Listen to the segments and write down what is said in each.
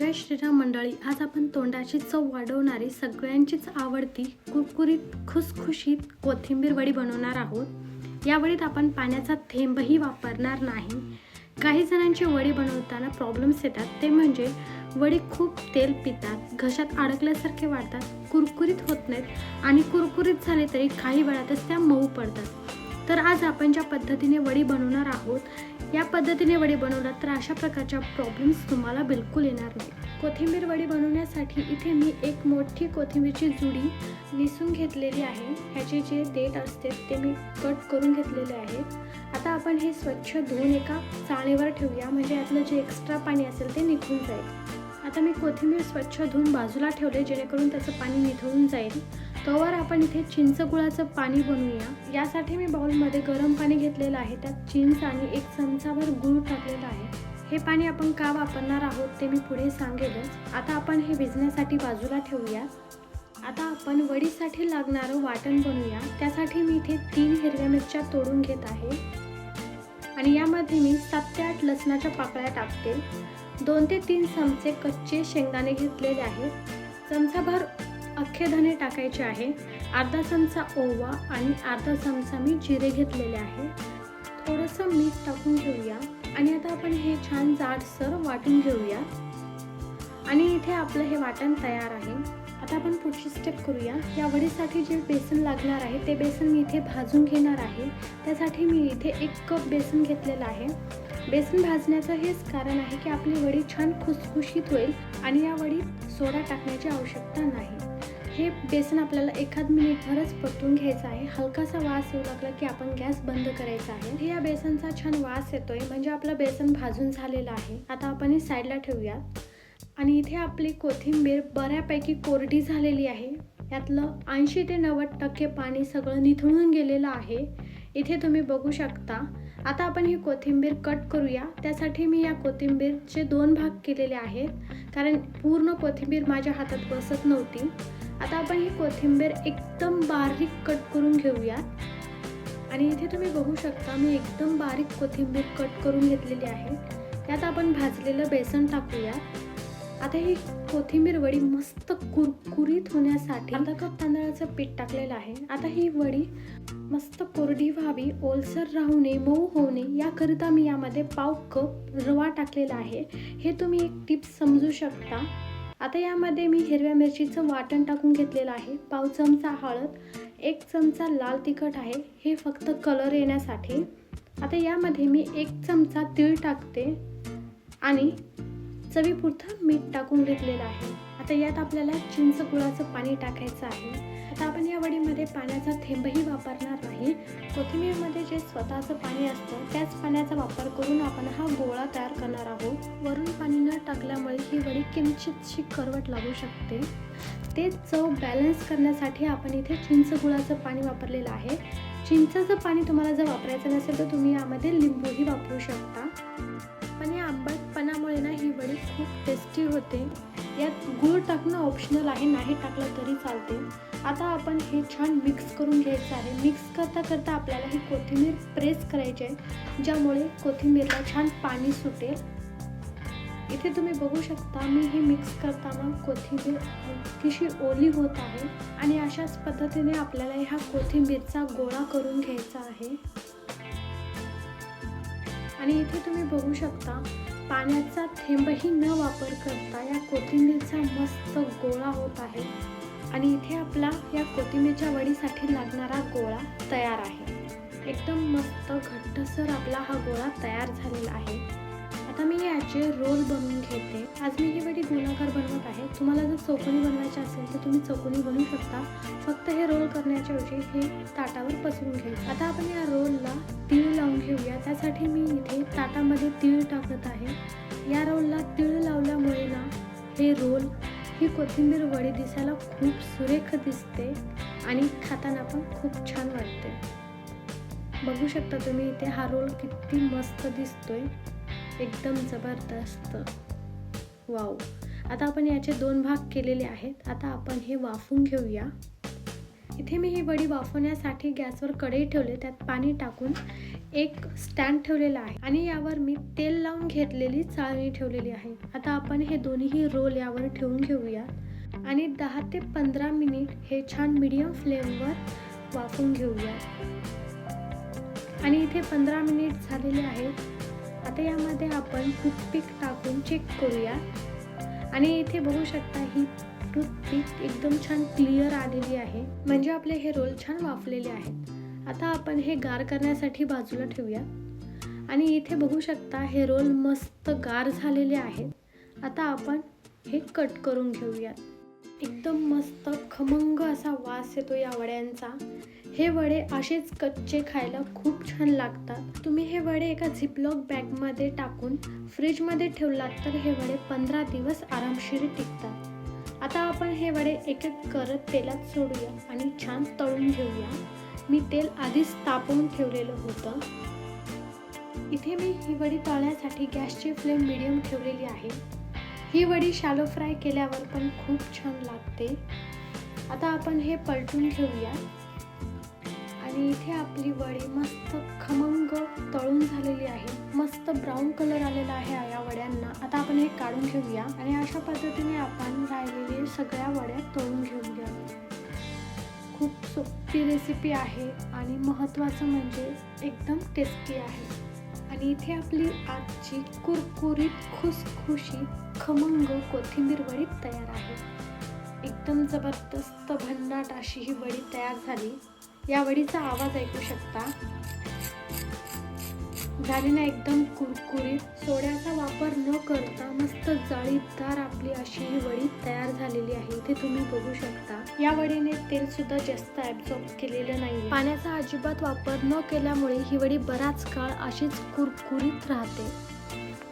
जय श्रीराम मंडळी आज आपण तोंडाची चव वाढवणारी सगळ्यांचीच आवडती कुरकुरीत खुसखुशीत कोथिंबीर वडी बनवणार आहोत. या वडीत आपण पाण्याचा थेंबही वापरणार नाही. काही जणांची वडी बनवताना प्रॉब्लेम्स येतात. ते म्हणजे वडी खूप तेल पितात घशात अडकल्यासारखे वाढतात कुरकुरीत होत नाहीत आणि कुरकुरीत झाले तरी काही वेळातच त्या मऊ पडतात. तर आज आपण ज्या पद्धतीने वडी बनवणार आहोत या पद्धतीने वडी बनवलात तर अशा प्रकारच्या प्रॉब्लेम्स तुम्हाला बिलकुल येणार नाही कोथिंबीर वडी बनवण्यासाठी इथे मी एक मोठी कोथिंबीरची जुडी निसून घेतलेली आहे. ह्याचे जे देठ असते ते मी कट करून घेतलेले आहे आता आपण हे स्वच्छ धुवून एका चाळीवर ठेवूया. म्हणजे यातलं जे एक्स्ट्रा पाणी असेल ते निघून जाईल. आता मी कोथिंबीर स्वच्छ धुवून बाजूला ठेवले जेणेकरून त्याचं पाणी निथळून जाईल. तोवर आपण इथे चिंचगुळाचं पाणी बनवूया. यासाठी मी बाउलमध्ये गरम पाणी घेतलेलं आहे. त्यात चिंच आणि एक चमचाभर गूळ टाकलेला आहे. हे पाणी आपण का वापरणार आहोत ते मी पुढे सांगेलच. आता आपण हे भिजण्यासाठी बाजूला ठेवूया. आता आपण वडीसाठी लागणारं वाटण बनवूया. त्यासाठी मी इथे तीन हिरव्या मिरच्या तोडून घेत आहे. आणि यामध्ये मी सात ते आठ लसणाच्या पाकळ्या टाकते. दोन ते तीन चमचे कच्चे शेंगदाणे घेतलेले आहेत. चमचाभर अख्खे धणे टाकायचे आहे. अर्धा चमचा ओवा आणि अर्धा चमचा मी जिरे घेतलेले आहे. थोडंसं मीठ टाकून घेऊया. आणि आता आपण हे छान जाडसर वाटून घेऊया. आणि इथे आपलं हे वाटण तयार आहे. आता आपण पुढची स्टेप करूया. या वडीसाठी जे बेसन लागणार आहे ते बेसन मी इथे भाजून घेणार आहे. त्यासाठी मी इथे एक कप बेसन घेतलेलं आहे. बेसन भाजण्याचं हेच कारण आहे की आपली वडी छान खुसखुशीत होईल आणि या वडीत सोडा टाकण्याची आवश्यकता नाही. हे बेसन आपल्याला एखाद मिनिटभरच परतून घ्यायचं आहे. हलकासा वास येऊ लागला की आपण गॅस बंद करायचा आहे. हे या बेसनचा छान वास येतोय. म्हणजे आपलं बेसन भाजून झालेलं आहे. आता आपण हे साईडला ठेवूया आणि इथे आपली कोथिंबीर बऱ्यापैकी कोरडी झालेली आहे. यातलं ऐंशी ते नव्वद टक्के पाणी सगळं निथळून गेलेलं आहे. इथे तुम्ही बघू शकता. आता आपण ही कोथिंबीर कट करूया. त्यासाठी मी या कोथिंबीरचे दोन भाग केलेले आहेत. कारण पूर्ण कोथिंबीर माझ्या हातात बसत नव्हती. आता आपण ही कोथिंबीर एकदम बारीक कट करून घेऊया आणि इथे तुम्ही बघू शकता मी एकदम बारीक कोथिंबीर कट करून घेतलेली आहे. त्यात आपण भाजलेलं बेसन टाकूया. आता ही कोथिंबीर वडी मस्त कुरकुरीत होण्यासाठी अर्धा कप तांदळाचं पीठ टाकलेलं आहे. आता ही वडी मस्त कोरडी व्हावी ओलसर राहू नये मऊ होऊ नये याकरिता मी यामध्ये पाव कप रवा टाकलेला आहे. हे तुम्ही एक टिप समजू शकता. आता यामध्ये मी हिरव्या मिरचीचं वाटण टाकून घेतलेलं आहे. पाव चमचा हळद एक चमचा लाल तिखट आहे. हे फक्त कलर येण्यासाठी. आता यामध्ये मी एक चमचा तीळ टाकते. आणि चवीपुरतं मीठ टाकून घेतलेलं आहे. आता यात आपल्याला चिंच गुळाचं पाणी टाकायचं आहे. आता आपण या वडीमध्ये पाण्याचा थेंबही वापरणार नाही. कोथिंबीरमध्ये जे स्वतःचं पाणी असतं त्याच पाण्याचा वापर करून आपण हा गोळा तयार करणार आहोत. वरून पाणी न टाकल्यामुळे ही वडी किंचितशी करवट लागू शकते. ते चव बॅलन्स करण्यासाठी आपण इथे चिंच गुळाचं पाणी वापरलेलं आहे. चिंचाचं पाणी तुम्हाला जर वापरायचं नसेल तर तुम्ही यामध्ये लिंबूही वापरू शकता. पण या आंबटपणामुळे ना ही वडी खूप टेस्टी होते. यात गूळ टाकणं ऑप्शनल आहे नाही टाकलं तरी चालते. आता आपण हे छान मिक्स करून घ्यायचं आहे. मिक्स करता करता आपल्याला ही कोथिंबीर प्रेस करायची आहे ज्यामुळे कोथिंबीरला छान पाणी सुटेल. इथे तुम्ही बघू शकता मी हे मिक्स करताना कोथिंबीर हलकीशी ओली होत आहे आणि अशाच पद्धतीने आपल्याला ह्या कोथिंबीरचा गोळा करून घ्यायचा आहे. आणि इथे तुम्ही बघू शकता पाण्याचा थेंबही न वापर करता या कोथिंबीरचा मस्त गोळा होत आहे. आणि इथे आपला या कोथिंबीरच्या वडीसाठी लागणारा गोळा तयार आहे. एकदम मस्त घट्टसर आपला हा गोळा तयार झालेला आहे. आता मी याचे रोल बनवून घेते. आज मी ही वडी गोलाकार बनवत आहे. तुम्हाला जर चौकोनी बनवायचे असेल तर तुम्ही चौकोनी बनवू शकता. फक्त हे रोल करण्याच्या ऐवजी हे ताटावर पसरून घ्यायचं आता आपण या रोलला तीळ लावून घेऊया. त्यासाठी मी इथे ताटामध्ये तीळ टाकत आहे. या रोलला तीळ लावल्यामुळे ना हे रोल ही कोथिंबीर वडी दिसायला खूप सुरेख दिसते आणि खाताना पण खूप छान वाटते. बघू शकता तुम्ही इथे हा रोल किती मस्त दिसतोय. एकदम जबरदस्त. वाव. आता आपण याचे दोन भाग केलेले आहेत. आता आपण हे वाफून घेऊया. इथे मी ही वडी वाफवण्यासाठी गॅसवर कढई ठेवले. त्यात पाणी टाकून एक स्टँड ठेवलेला आहे. आणि यावर मी तेल लावून घेतलेली चाळणी ठेवलेली आहे. आता आपण हे दोन्हीही रोल यावर ठेवून घेऊया. आणि दहा ते पंधरा मिनिट हे छान मीडियम फ्लेमवर वाफून घेऊया. आणि इथे पंधरा मिनिट झालेले आहेत. आता यामध्ये आपण टूथपिक टाकून चेक करूया. आणि इथे बघू शकता ही टूथपिक एकदम छान क्लिअर आलेली आहे. म्हणजे आपले हे रोल छान वाफलेले आहेत. आता आपण हे गार करण्यासाठी बाजूला ठेवूया. आणि इथे बघू शकता हे रोल मस्त गार झालेले आहेत. आता आपण हे कट करून घेऊयात. एकदम मस्त खमंग असा वास येतो या वड्यांचा. हे वडे असेच कच्चे खायला खूप छान लागतात. तुम्ही हे वडे एका झिपलॉक बॅगमध्ये टाकून फ्रीजमध्ये ठेवलात तर हे वडे पंधरा दिवस आरामशीर टिकतात. आता आपण हे वडे एक एक करत तेलात सोडूया आणि छान तळून घेऊया. मी तेल आधीच तापवून ठेवलेलं होतं. इथे मी ही वडी तळण्यासाठी गॅसची फ्लेम मिडियम ठेवलेली आहे. ही वडी शालो फ्राय केल्यावर पण खूप छान लागते. आता आपण हे पलटून ठेवूया आणि इथे आपली वडी मस्त खमंग तळून झालेली आहे. मस्त ब्राऊन कलर आलेला आहे या वड्यांना. आता आपण हे काढून घेऊया. आणि अशा पद्धतीने आपण राहिलेली सगळ्या वड्या तळून घेऊया. खूप सोपी रेसिपी आहे आणि महत्त्वाचं म्हणजे एकदम टेस्टी आहे. आणि इथे आपली आजची कुरकुरीत खुसखुशी खमंग कोथिंबीर वडी तयार आहे. एकदम जबरदस्त भन्नाट अशी ही वडी तयार झाली. या वडीचा आवाज ऐकू शकता. झाली ना एकदम कुरकुरीत सोड्याचा वापर न करता मस्त जाळीदार आपली अशी ही वडी तयार झालेली आहे. इथे तुम्ही बघू शकता. या वडीने तेल सुद्धा जास्त ॲब्झॉर्ब केलेलं नाही पाण्याचा अजिबात वापर न केल्यामुळे ही वडी बराच काळ अशीच कुरकुरीत राहते.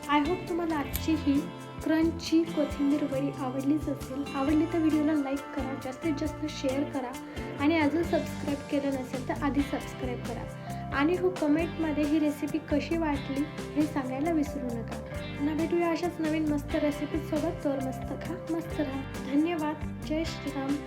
आय होप तुम्हाला आजची ही क्रंची कोथिंबीर वडी आवडलीच असेल. आवडली तर व्हिडिओला लाईक करा जास्तीत जास्त शेअर करा आणि अजून सबस्क्राईब केलं नसेल तर आधी सबस्क्राईब करा. आणि हो कमेंटमध्ये ही रेसिपी कशी वाटली हे सांगायला विसरू नका. पुन्हा भेटूया अशाच नवीन मस्त रेसिपीसोबत तर मस्त खा मस्त राहा. धन्यवाद. जय श्रीराम.